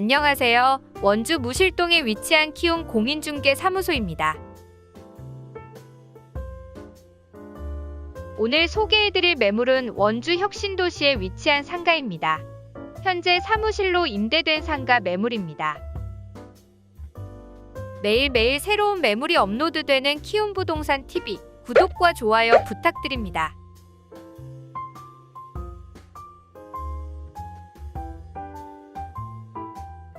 안녕하세요. 원주 무실동에 위치한 키움 공인중개 사무소입니다. 오늘 소개해드릴 매물은 원주 혁신도시에 위치한 상가입니다. 현재 사무실로 임대된 상가 매물입니다. 매일매일 새로운 매물이 업로드되는 키움 부동산 TV 구독과 좋아요 부탁드립니다.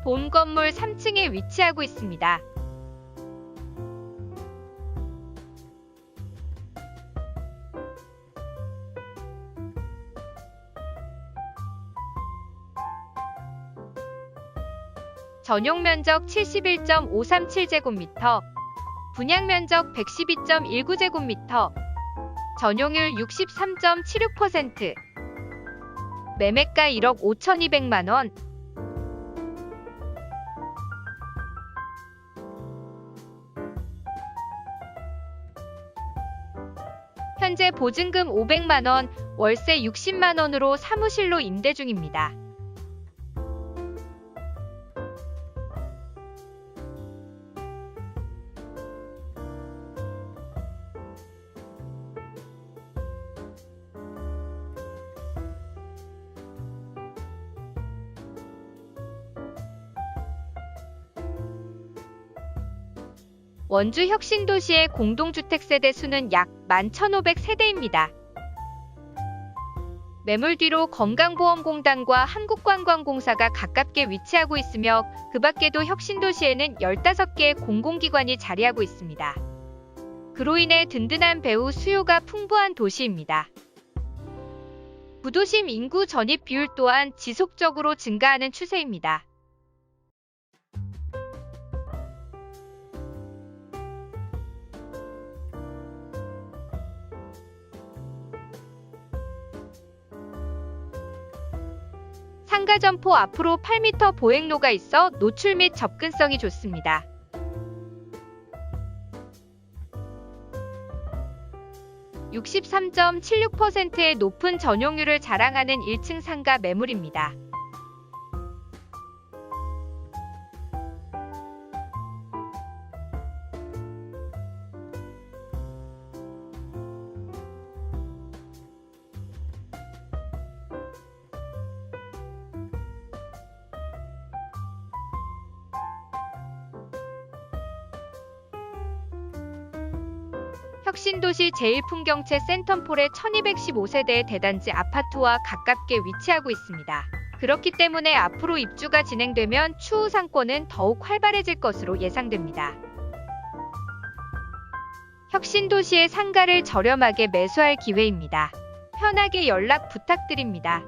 본 건물 3층에 위치하고 있습니다. 전용 면적 71.537제곱미터, 분양 면적 112.19제곱미터, 전용률 63.76%, 매매가 1억 5,200만 원, 현재 보증금 500만 원, 월세 60만 원으로 사무실로 임대 중입니다. 원주 혁신도시의 공동주택 세대 수는 약 11,500세대입니다. 매물 뒤로 건강보험공단과 한국관광공사가 가깝게 위치하고 있으며 그 밖에도 혁신도시에는 15개의 공공기관이 자리하고 있습니다. 그로 인해 든든한 배후 수요가 풍부한 도시입니다. 구도심 인구 전입 비율 또한 지속적으로 증가하는 추세입니다. 상가 점포 앞으로 8m 보행로가 있어 노출 및 접근성이 좋습니다. (63.76%의 높은 전용률을 자랑하는 1층 상가 매물입니다. 혁신도시 제1풍경채 센텀폴의 1215세대의 대단지 아파트와 가깝게 위치하고 있습니다. 그렇기 때문에 앞으로 입주가 진행되면 추후 상권은 더욱 활발해질 것으로 예상됩니다. 혁신도시의 상가를 저렴하게 매수할 기회입니다. 편하게 연락 부탁드립니다.